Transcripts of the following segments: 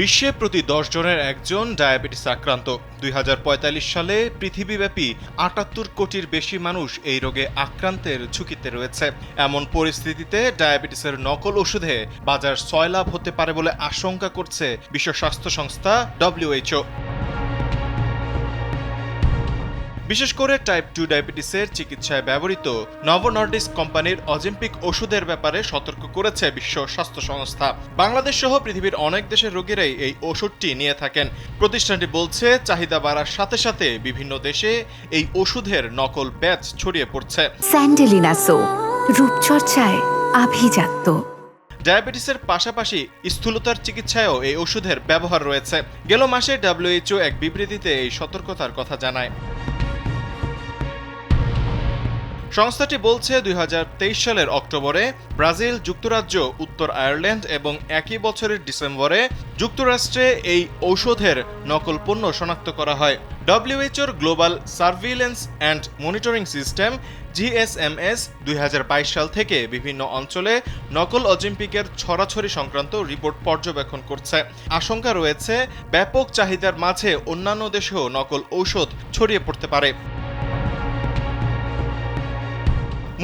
বিশ্বে প্রতি দশ জনের একজন ডায়াবেটিস আক্রান্ত। দুই হাজার পঁয়তাল্লিশ সালে পৃথিবীব্যাপী আটাত্তর কোটির বেশি মানুষ এই রোগে আক্রান্তের ঝুঁকিতে রয়েছে। এমন পরিস্থিতিতে ডায়াবেটিসের নকল ওষুধে বাজার সয়লাভ হতে পারে বলে আশঙ্কা করছে বিশ্ব স্বাস্থ্য সংস্থা ডব্লিউএইচও। বিশেষ করে টাইপ টু ডায়াবেটিসের চিকিৎসায় ব্যবহৃত নভোনর্ডিস কোম্পানির অজেম্পিক ওষুধের ব্যাপারে সতর্ক করেছে বিশ্ব স্বাস্থ্য সংস্থা। বাংলাদেশ সহ পৃথিবীর অনেক দেশের রোগীরাই এই ওষুধটি নিয়ে থাকেন। প্রতিষ্ঠানটি বলছে চাহিদা বাড়ার সাথে সাথে বিভিন্ন দেশে এই ওষুধের নকল ব্যাচ ছড়িয়ে পড়ছে। স্যান্ডেলিনা সো রূপচর্চায় আভিজাত্য। ডায়াবেটিসের পাশাপাশি স্থূলতার চিকিৎসায়ও এই ওষুধের ব্যবহার রয়েছে। গেল মাসে ডাব্লিউএইচও এক বিবৃতিতে এই সতর্কতার কথা জানায়। সংস্থাটি বলছে, দুই হাজার তেইশ সালের অক্টোবরে ব্রাজিল যুক্তরাজ্য, উত্তর আয়ারল্যান্ড এবং একই বছরের ডিসেম্বরে যুক্তরাষ্ট্রে এই ঔষধের নকল পণ্য শনাক্ত করা হয়। ডব্লিউএইচওর global surveillance and monitoring system, GSMS, দুই হাজার বাইশ সাল থেকে বিভিন্ন অঞ্চলে নকল অলিম্পিকের ছড়াছড়ি সংক্রান্ত রিপোর্ট পর্যবেক্ষণ করছে। আশঙ্কা রয়েছে, ব্যাপক চাহিদার মাঝে অন্যান্য দেশেও নকল ঔষধ ছড়িয়ে পড়তে পারে।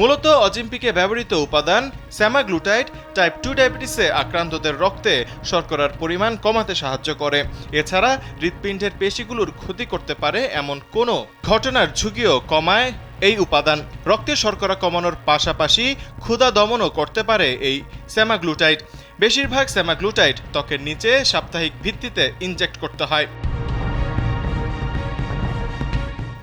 মূলত অজিম্পিকে ব্যবহৃত উপাদান স্যামাগ্লুটাইড টাইপ টু ডায়াবেটিসে আক্রান্তদের রক্তে শর্করার পরিমাণ কমাতে সাহায্য করে। এছাড়া হৃৎপিণ্ডের পেশিগুলোর ক্ষতি করতে পারে এমন কোনো ঘটনার ঝুঁকিও কমায় এই উপাদান। রক্তে শর্করা কমানোর পাশাপাশি ক্ষুধা দমনও করতে পারে এই স্যামাগ্লুটাইড। বেশিরভাগ স্যামাগ্লুটাইড ত্বকের নিচে সাপ্তাহিক ভিত্তিতে ইনজেক্ট করতে হয়।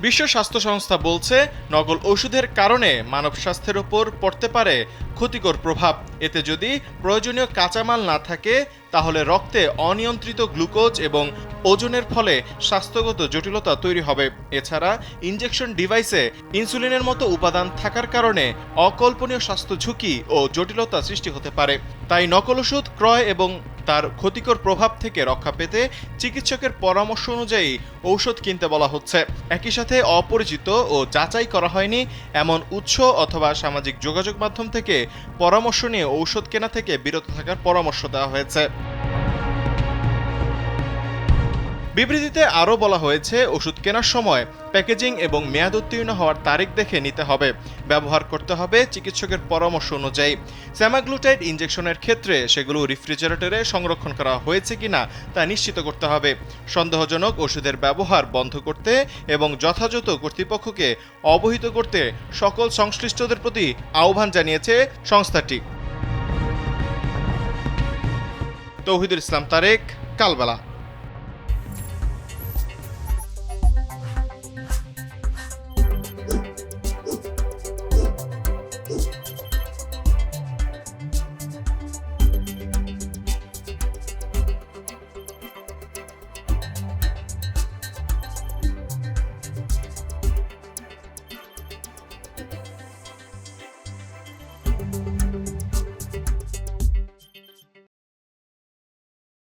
বিশ্ব স্বাস্থ্য সংস্থা বলছে, নকল ওষুধের কারণে মানব স্বাস্থ্যের ওপর পড়তে পারে ক্ষতিকর প্রভাব। এতে যদি প্রয়োজনীয় কাঁচামাল না থাকে, তাহলে রক্তে অনিয়ন্ত্রিত গ্লুকোজ এবং ওজনের ফলে স্বাস্থ্যগত জটিলতা তৈরি হবে। এছাড়া ইনজেকশন ডিভাইসে ইনসুলিনের মতো উপাদান থাকার কারণে অকল্পনীয় স্বাস্থ্য ঝুঁকি ও জটিলতা সৃষ্টি হতে পারে। তাই নকল ওষুধ ক্রয় এবং তার ক্ষতিকর প্রভাব থেকে রক্ষা পেতে চিকিৎসকের পরামর্শ অনুযায়ী ঔষধ কিনতে বলা হচ্ছে। একই সাথে অপরিচিত ও যাচাই করা হয়নি এমন উৎস অথবা সামাজিক যোগাযোগ মাধ্যম থেকে পরামর্শ নিয়ে ঔষধ কেনা থেকে বিরত থাকার পরামর্শ দেওয়া হয়েছে। বিবৃতিতে আরও বলা হয়েছে, ওষুধ কেনার সময় প্যাকেজিং এবং মেয়াদ উত্তীর্ণ হওয়ার তারিখ দেখে নিতে হবে। ব্যবহার করতে হবে চিকিৎসকের পরামর্শ অনুযায়ী। স্যামাগ্লুটাইড ইনজেকশনের ক্ষেত্রে সেগুলো রেফ্রিজারেটরে সংরক্ষণ করা হয়েছে কিনা তা নিশ্চিত করতে হবে। সন্দেহজনক ওষুধের ব্যবহার বন্ধ করতে এবং যথাযথ কর্তৃপক্ষকে অবহিত করতে সকল সংশ্লিষ্টদের প্রতি আহ্বান জানিয়েছে সংস্থাটি। তৌহিদুল ইসলাম তারেক, কালবেলা।